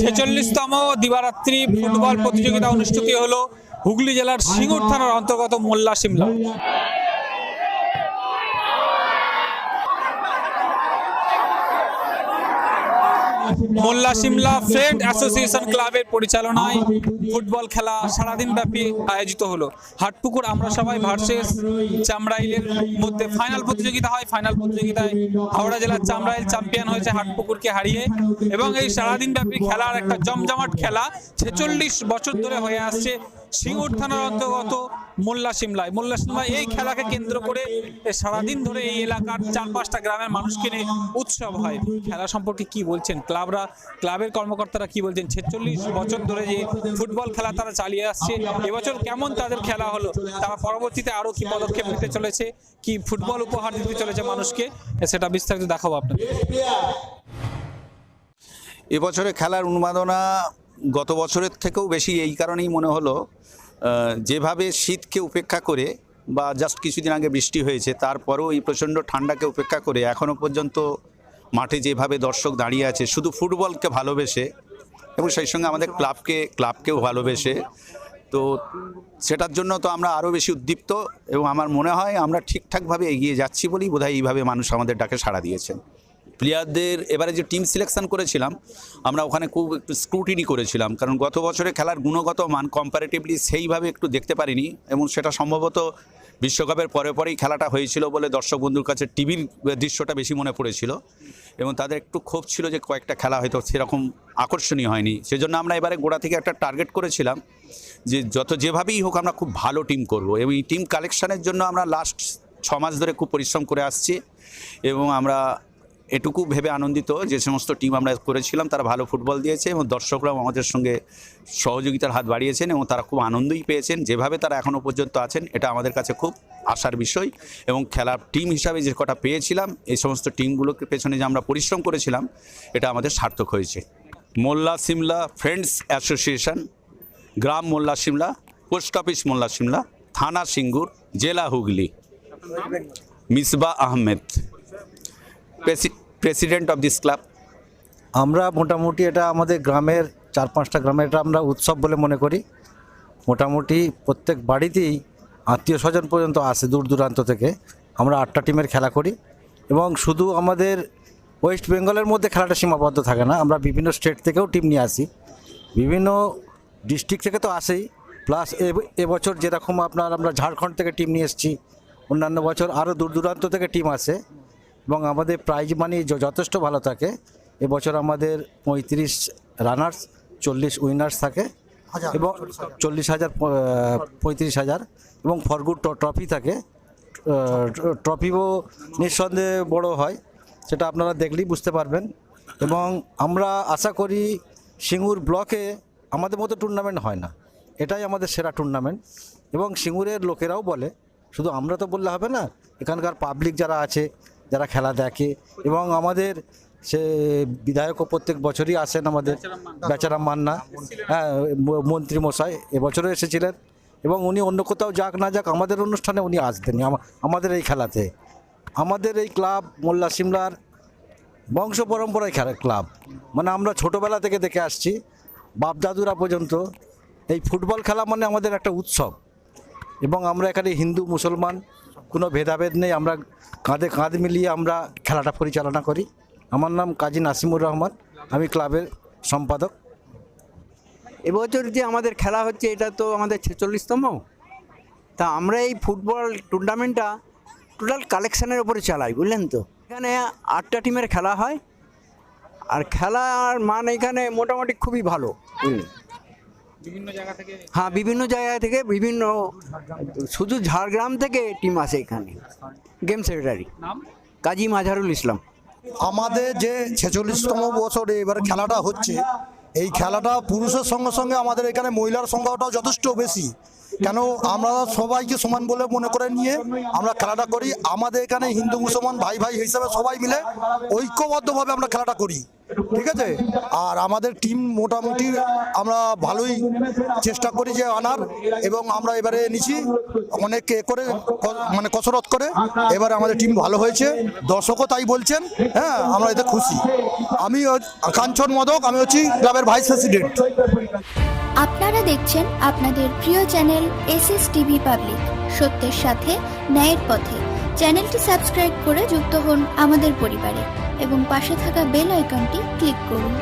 ছেচল্লিশতম দিবারাত্রি football প্রতিযোগিতা অনুষ্ঠিত হলো হুগলি জেলার সিঙ্গুর থানার অন্তর্গত মোল্লা সিমলা। মোল্লা সিমলা ফ্রেন্ড অ্যাসোসিয়েশন ক্লাবের পরিচালনায় ফুটবল খেলা সারাদিন ব্যাপী আয়োজিত হলো। হাটপুকুর আমরা সবাই ভার্সেস চামড়াইলের মধ্যে ফাইনাল প্রতিযোগিতা হয়। ফাইনাল প্রতিযোগিতায় হাওড়া জেলার চামড়াইল চ্যাম্পিয়ন হয়েছে হাটপুকুরকে হারিয়ে এবং এই সারাদিন ব্যাপী খেলার একটা জমজমাট খেলা ছেচল্লিশ বছর ধরে হয়ে আসছে। সিঙ্গুর থানার অন্তর্গত মোল্লা সিমলায়। মোল্লা সিমলায় এই খেলাকে কেন্দ্র করে সারাদিন ধরে এই এলাকার চার পাঁচটা গ্রামের মানুষকে নিয়ে উৎসব হয়। খেলা সম্পর্কে কি বলছেন? ক্লাবরা, ক্লাবের কর্মকর্তারা কি বলছেন? ছেচল্লিশ বছর ধরে যে ফুটবল খেলা তারা চালিয়ে আসছে, এবছর কেমন তাদের খেলা হলো? তারা পরবর্তীতে আরও কি পদক্ষেপ নিতে চলেছে? কি ফুটবল উপহার দিতে চলেছে মানুষকে? সেটা বিস্তারিত দেখাবো আপনাদের। এবছরে খেলার উন্মাদনা গত বছরের থেকেও বেশি এই কারণেই মনে হলো যেভাবে শীতকে উপেক্ষা করে বা জাস্ট কিছুদিন আগে বৃষ্টি হয়েছে, তারপরেও এই প্রচণ্ড ঠান্ডাকে উপেক্ষা করে এখনও পর্যন্ত মাঠে যেভাবে দর্শক দাঁড়িয়ে আছে, শুধু ফুটবলকে ভালোবেসে এবং সেই সঙ্গে আমাদের ক্লাবকে, ক্লাবকেও ভালোবেসে, তো সেটার জন্য তো আমরা আরও বেশি উদ্দীপ্ত এবং আমার মনে হয় আমরা ঠিকঠাকভাবে এগিয়ে যাচ্ছি বলেই বোধহয় এইভাবে মানুষ আমাদের ডাকে সাড়া দিয়েছেন। প্লেয়ারদের, এবারে যে টিম সিলেকশন করেছিলাম, আমরা ওখানে খুব একটু স্ক্রুটিনি করেছিলাম। কারণ গত বছরে খেলার গুণগত মান কম্পারেটিভলি সেইভাবে একটু দেখতে পারিনি এবং সেটা সম্ভবত বিশ্বকাপের পরে পরেই খেলাটা হয়েছিল বলে দর্শক বন্ধুর কাছে টিভির দৃশ্যটা বেশি মনে পড়েছিল এবং তাদের একটু ক্ষোভ ছিল যে কয়েকটা খেলা হয়তো সেরকম আকর্ষণীয় হয়নি। সেজন্য আমরা এবারে গোড়া থেকে একটা টার্গেট করেছিলাম যে যত যেভাবেই হোক আমরা খুব ভালো টিম করব এবং এই টিম কালেকশানের জন্য আমরা লাস্ট ছ মাস ধরে খুব পরিশ্রম করে আসছি এবং আমরা এটুকু ভেবে আনন্দিত যে সমস্ত টিম আমরা করেছিলাম, তারা ভালো ফুটবল দিয়েছে এবং দর্শকরাও আমাদের সঙ্গে সহযোগিতার হাত বাড়িয়েছেন এবং তারা খুব আনন্দই পেয়েছেন। যেভাবে তারা এখনও পর্যন্ত আছেন, এটা আমাদের কাছে খুব আশার বিষয় এবং খেলার টিম হিসাবে যে কটা পেয়েছিলাম, এই সমস্ত টিমগুলোকে পেছনে যে আমরা পরিশ্রম করেছিলাম, এটা আমাদের সার্থক হয়েছে। মোল্লা সিমলা ফ্রেন্ডস অ্যাসোসিয়েশন গ্রাম মোল্লা সিমলা পোস্ট অফিস মোল্লা সিমলা, থানা সিঙ্গুর, জেলা Hooghly. Misba Ahmed. President of this club আমরা মোটামুটি এটা আমাদের গ্রামের চার পাঁচটা গ্রামের এটা আমরা উৎসব বলে মনে করি। মোটামুটি প্রত্যেক বাড়িতেই আত্মীয় স্বজন পর্যন্ত আসে দূর দূরান্ত থেকে। আমরা আটটা টিমের খেলা করি এবং শুধু আমাদের ওয়েস্ট বেঙ্গলের মধ্যে খেলাটা সীমাবদ্ধ থাকে না, আমরা বিভিন্ন স্টেট থেকেও টিম নিয়ে আসি। বিভিন্ন ডিস্ট্রিক্ট থেকে তো আসেই, প্লাস এবছর যেরকম আপনার আমরা ঝাড়খণ্ড থেকে টিম নিয়ে এসেছি, অন্যান্য বছর আরও দূর দূরান্ত থেকে টিম আসে। এবং আমাদের প্রাইজ মানি যথেষ্ট ভালো থাকে। এবছর আমাদের পঁয়ত্রিশ রানার্স চল্লিশ উইনার্স থাকে এবং চল্লিশ হাজার। পঁয়ত্রিশ হাজার এবং ফরগুড ট্রফি থাকে। ট্রফিও নিঃসন্দেহে বড় হয় সেটা আপনারা দেখলেই বুঝতে পারবেন। এবং আমরা আশা করি সিঙ্গুর ব্লকে আমাদের মতো টুর্নামেন্ট হয় না। এটাই আমাদের সেরা টুর্নামেন্ট এবং সিঙ্গুরের লোকেরাও বলে শুধু আমরা তো বললে হবে না এখানকার পাবলিক যারা আছে যারা খেলা দেখে এবং আমাদের সে বিধায়কও প্রত্যেক বছরই আসেন আমাদের বেচারাম মান্না। হ্যাঁ মন্ত্রী মশাই এবছরও এসেছিলেন এবং উনি অন্য কোথাও যাক না যাক আমাদের অনুষ্ঠানে উনি আসতেন আমাদের এই খেলাতে। আমাদের এই ক্লাব মোল্লা সিমলার বংশ পরম্পরায় খেলা ক্লাব। মানে আমরা ছোটোবেলা থেকে দেখে আসছি বাপ দাদুরা পর্যন্ত এই ফুটবল খেলা মানে আমাদের একটা উৎসব। এবং আমরা এখানে হিন্দু মুসলমান কোনো ভেদাভেদ নেই। আমরা কাঁধে কাঁধ মিলিয়ে আমরা খেলাটা পরিচালনা করি। আমার নাম কাজী নাসিমুর রহমান আমি ক্লাবের সম্পাদক। এবছর যে আমাদের খেলা হচ্ছে এটা তো আমাদের ছেচল্লিশতম। তা আমরা এই ফুটবল টুর্নামেন্টটা টোটাল কালেকশানের ওপরে চালাই বুঝলেন তো? এখানে আটটা টিমের খেলা হয়। আর খেলার মান এখানে মোটামুটি খুবই ভালো। বুঝলেন বিভিন্ন জায়গা থেকে হ্যাঁ বিভিন্ন জায়গা থেকে বিভিন্ন শুধু ঝাড়গ্রাম থেকে টিম আসে এখানে। Game secretary. নাম? কাজী মাঝারুল ইসলাম। আমাদের যে ছেচল্লিশতম বছরে এবার খেলাটা হচ্ছে এই খেলাটা পুরুষের সঙ্গে সঙ্গে আমাদের এখানে মহিলার সংখ্যাটাও যথেষ্ট বেশি। কেন আমরা সবাইকে সমান বলে মনে করে নিয়ে আমরা খেলাটা করি। আমাদের এখানে হিন্দু মুসলমান ভাই ভাই হিসাবে সবাই মিলে ঐক্যবদ্ধভাবে আমরা খেলাটা করি। ঠিক আছে? আর আমাদের টিম মোটামুটি আমরা ভালোই চেষ্টা করি যে আনার এবং আমরা এবারে নিছি অনেক এ করে মানে কসরত করে। এবারে আমাদের টিম ভালো হয়েছে। দর্শকও তাই বলছেন। হ্যাঁ আমরা এতে খুশি। আমি কাঞ্চন মদক, আমি হচ্ছি ক্লাবের ভাইস প্রেসিডেন্ট আপনারা দেখছেন আপনাদের প্রিয় channel S S TV public সত্যের সাথে, ন্যায়ের পথে। চ্যানেলটি সাবস্ক্রাইব করে যুক্ত হন আমাদের পরিবারে এবং পাশে থাকা বেল আইকনটি ক্লিক করুন।